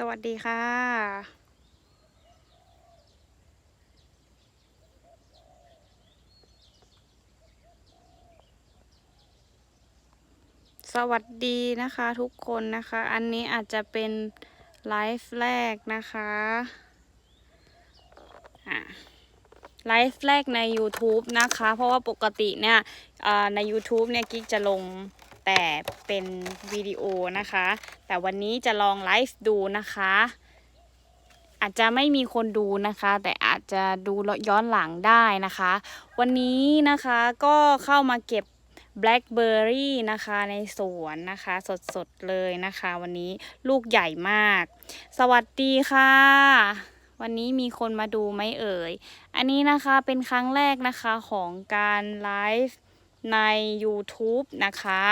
สวัสดีค่ะสวัสดีนะคะทุกคนนะคะ อันนี้อาจจะเป็นไลฟ์แรกนะคะอะไลฟ์แรกใน YouTube นะคะ เพราะว่าปกติเนี่ยใน YouTube เนี่ยกิ๊กจะลง แต่เป็นวิดีโอนะคะ แต่วันนี้จะลองไลฟ์ดูนะคะ อาจจะไม่มีคนดูนะคะ แต่อาจจะดูย้อนหลังได้นะคะ วันนี้นะคะก็เข้ามาเก็บ blackberry นะคะในสวนนะคะสดๆเลยนะคะ วันนี้ลูกใหญ่มาก สวัสดีค่ะ วันนี้มีคนมาดูไหมเอ่ย อันนี้นะคะเป็นครั้งแรกนะคะของการไลฟ์ ใน YouTube นะคะ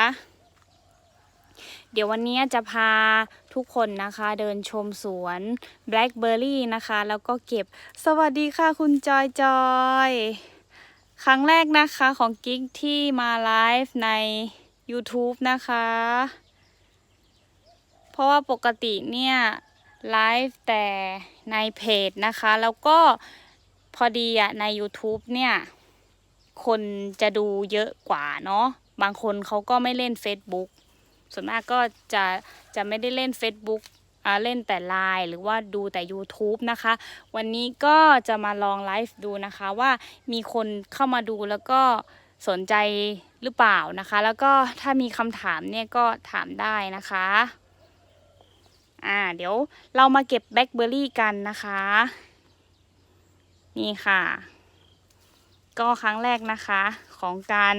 เดี๋ยววันนี้จะพาทุกคนนะคะเดินชมสวน Blackberry นะคะ แล้วก็เก็บสวัสดีค่ะคุณจอยจอย ครั้งแรกนะคะของกิ๊กที่มาไลฟ์ใน YouTube นะคะ เพราะว่าปกติเนี่ยไลฟ์แต่ในเพจนะคะ แล้วก็พอดีอะใน YouTube เนี่ย คนจะดูเยอะกว่าเนาะบางคนเขาก็ไม่เล่น Facebook ส่วนมากก็จะจะไม่ได้เล่น Facebook อ่าเล่นแต่ไลน์หรือว่าดูแต่ YouTube นะคะ วันนี้ก็จะมาลองไลฟ์ดูนะคะว่ามีคนเข้ามาดูแล้วก็สนใจหรือเปล่านะคะ แล้วก็ถ้ามีคำถามเนี่ยก็ถามได้นะคะอ่าเดี๋ยวเรามาเก็บแบล็คเบอร์รี่กันนะคะ นี่ค่ะ ก็ครั้งแรกนะคะของการ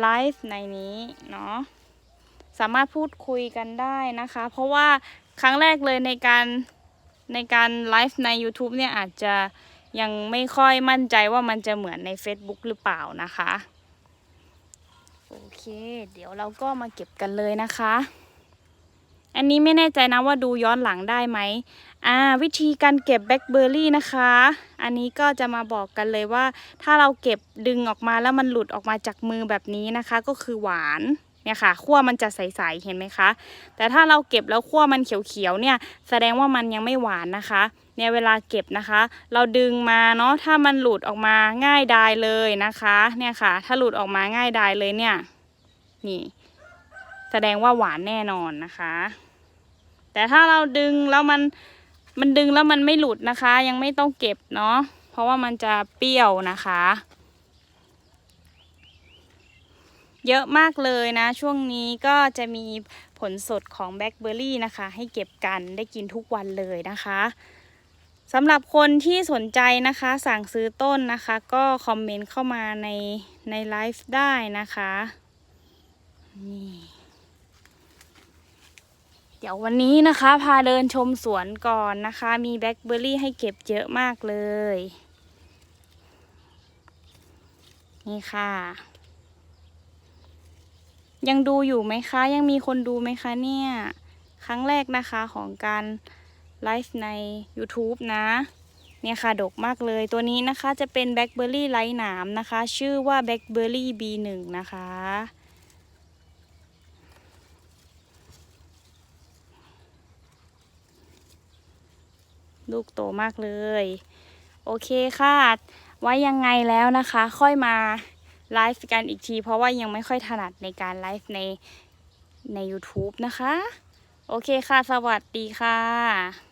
ไลฟ์ในนี้เนาะสามารถพูดคุยกันได้นะคะ เพราะว่าครั้งแรกเลยในการในการไลฟ์ใน YouTube เนี่ยอาจจะยังไม่ค่อยมั่นใจว่ามันจะเหมือนใน Facebook หรือเปล่านะคะ โอเค เดี๋ยวเราก็มาเก็บกันเลยนะคะ อันนี้ไม่แน่ใจนะว่าดูย้อนหลังได้ไหมอ่าวิธีการเก็บแบล็คเบอร์รี่นะคะ อันนี้ก็จะมาบอกกันเลยว่า ถ้าเราเก็บดึงออกมาแล้วมันหลุดออกมาจากมือแบบนี้นะคะ ก็คือหวานเนี่ยค่ะขั้วมันจะใสๆเห็นไหมคะ แต่ถ้าเราเก็บแล้วขั้วมันเขียวๆเนี่ย แสดงว่ามันยังไม่หวานนะคะ เนี่ยเวลาเก็บนะคะ เราดึงมาเนาะถ้ามันหลุดออกมาง่ายดายเลยนะคะ เนี่ยค่ะ ถ้าหลุดออกมาง่ายดายเลยเนี่ย นี่ แสดงว่าหวานแน่นอนนะคะ แต่ถ้าเราดึงแล้วมันมันดึงแล้วมันไม่หลุดนะคะ ยังไม่ต้องเก็บเนาะเพราะว่ามันจะเปรี้ยวนะคะ เยอะมากเลยนะ ช่วงนี้ก็จะมีผลสดของแบล็คเบอร์รี่นะคะ ให้เก็บกันได้กินทุกวันเลยนะคะสำหรับคนที่สนใจนะคะ สั่งซื้อต้นนะคะ ก็คอมเมนต์เข้ามาในในไลฟ์ได้นะคะนี่ เดี๋ยววันนี้นะคะ พาเดินชมสวนก่อนนะคะ มีแบล็คเบอร์รี่ให้เก็บเยอะมากเลย นี่ค่ะ ยังดูอยู่ไหมคะ ยังมีคนดูไหมคะเนี่ย ครั้งแรกนะคะของการไลฟ์ใน YouTube นะ เนี่ยค่ะ ดกมากเลยตัวนี้นะคะจะเป็นแบล็คเบอร์รี่ไร้หนามนะคะ ชื่อว่าแบล็คเบอร์รี่ B1 นะคะ ลูกโตมากเลย โอเคค่ะ ไว้ยังไงแล้วนะคะ ค่อยมาไลฟ์กันอีกที เพราะว่ายังไม่ค่อยถนัดในการไลฟ์ในใน YouTube นะคะ โอเคค่ะ สวัสดีค่ะ